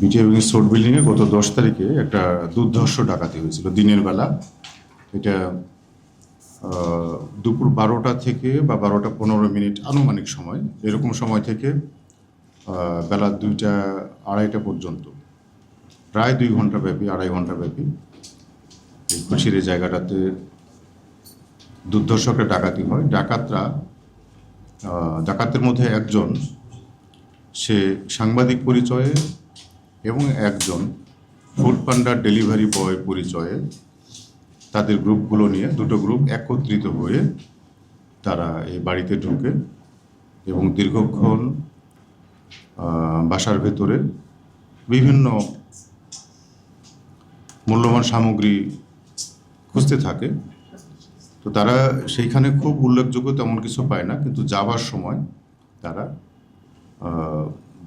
Wing sort বিল্ডিংয়ে গত দশ তারিখে একটা দুর্ধর্ষ ডাকাতি হয়েছিল দিনের বেলা। এটা দুপুর বারোটা থেকে বা বারোটা পনেরো মিনিট আনুমানিক সময়, এরকম সময় থেকে বেলা দুইটা আড়াইটা পর্যন্ত, প্রায় দুই ঘণ্টা ব্যাপী, আড়াই ঘণ্টা ব্যাপী এই খুশির এই জায়গাটাতে দুর্ধর্ষকের ডাকাতি হয়। ডাকাতরা ডাকাতের মধ্যে একজন, সে সাংবাদিক পরিচয়ে এবং একজন ফুড পান্ডার ডেলিভারি বয় পরিচয়ে তাদের গ্রুপগুলো নিয়ে দুটো গ্রুপ একত্রিত হয়ে তারা এই বাড়িতে ঢুকে এবং দীর্ঘক্ষণ বাসার ভেতরে বিভিন্ন মূল্যবান সামগ্রী খুঁজতে থাকে। তো তারা সেইখানে খুব উল্লেখযোগ্য তেমন কিছু পায় না, কিন্তু যাবার সময় তারা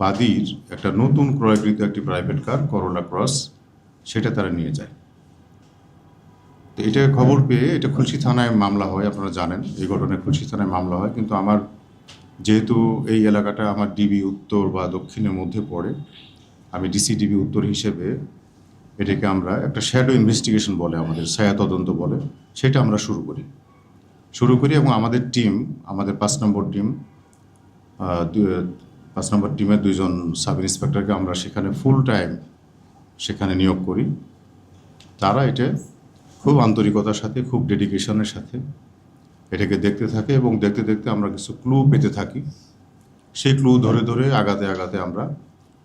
বাদীর একটা নতুন ক্রয়কৃত একটি প্রাইভেট কার করোলা ক্রস সেটা তারা নিয়ে যায়। তো এটা খবর পেয়ে এটা খুলশি থানায় মামলা হয়, আপনারা জানেন, এই ঘটনায় খুলশি থানায় মামলা হয়। কিন্তু আমার যেহেতু এই এলাকাটা আমার ডিবি উত্তর বা দক্ষিণের মধ্যে পড়ে, আমি ডিসি ডিবি উত্তর হিসেবে এটাকে আমরা একটা শ্যাডো ইনভেস্টিগেশন বলে, আমাদের ছায়া তদন্ত বলে, সেটা আমরা শুরু করি। শুরু করি এবং আমাদের টিম আমাদের পাঁচ নম্বর টিম পাঁচ নম্বর টিমের দুইজন সাব ইন্সপেক্টরকে আমরা সেখানে ফুল টাইম সেখানে নিয়োগ করি। তারা এটা খুব আন্তরিকতার সাথে, খুব ডেডিকেশনের সাথে এটাকে দেখতে থাকে এবং দেখতে দেখতে আমরা কিছু ক্লু পেতে থাকি। সেই ক্লু ধরে ধরে আগাতে আগাতে আমরা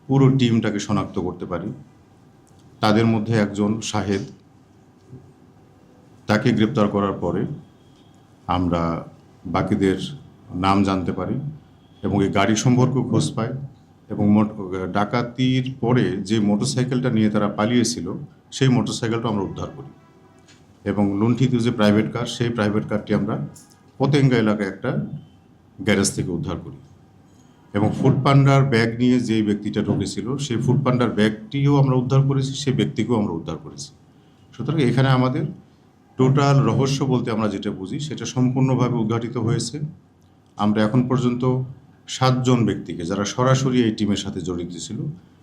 পুরো টিমটাকে শনাক্ত করতে পারি। তাদের মধ্যে একজন শাহেদ, তাকে গ্রেপ্তার করার পরে আমরা বাকিদের নাম জানতে পারি। এবং এই গাড়ি সম্পর্কে খোঁজ পায় এবং ডাকাতির পরে যে মোটরসাইকেলটা নিয়ে তারা পালিয়েছিল, সেই মোটরসাইকেলটা আমরা উদ্ধার করি। এবং লুণ্ঠিত যে প্রাইভেট কার সেই প্রাইভেট কারটি আমরা পতেঙ্গা এলাকায় একটা গ্যারেজ থেকে উদ্ধার করি। এবং ফুড পান্ডার ব্যাগ নিয়ে যে ব্যক্তিটা ঢুকেছিল, সেই ফুড পান্ডার ব্যাগটিও আমরা উদ্ধার করেছি, সেই ব্যক্তিকেও আমরা উদ্ধার করেছি। সুতরাং এখানে আমাদের টোটাল রহস্য বলতে আমরা যেটা বুঝি, সেটা সম্পূর্ণভাবে উদ্ঘাটিত হয়েছে। আমরা এখন পর্যন্ত সাতজন ব্যক্তিকে, যারা সরাসরি এই টিমের সাথে জড়িত ছিল,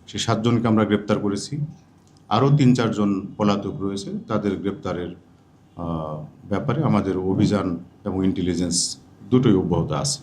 সে সাতজনকে আমরা গ্রেপ্তার করেছি। আরও তিন চারজন পলাতক রয়েছে, তাদের গ্রেপ্তারের ব্যাপারে আমাদের অভিযান এবং ইন্টেলিজেন্স দুটোই অব্যাহত আছে।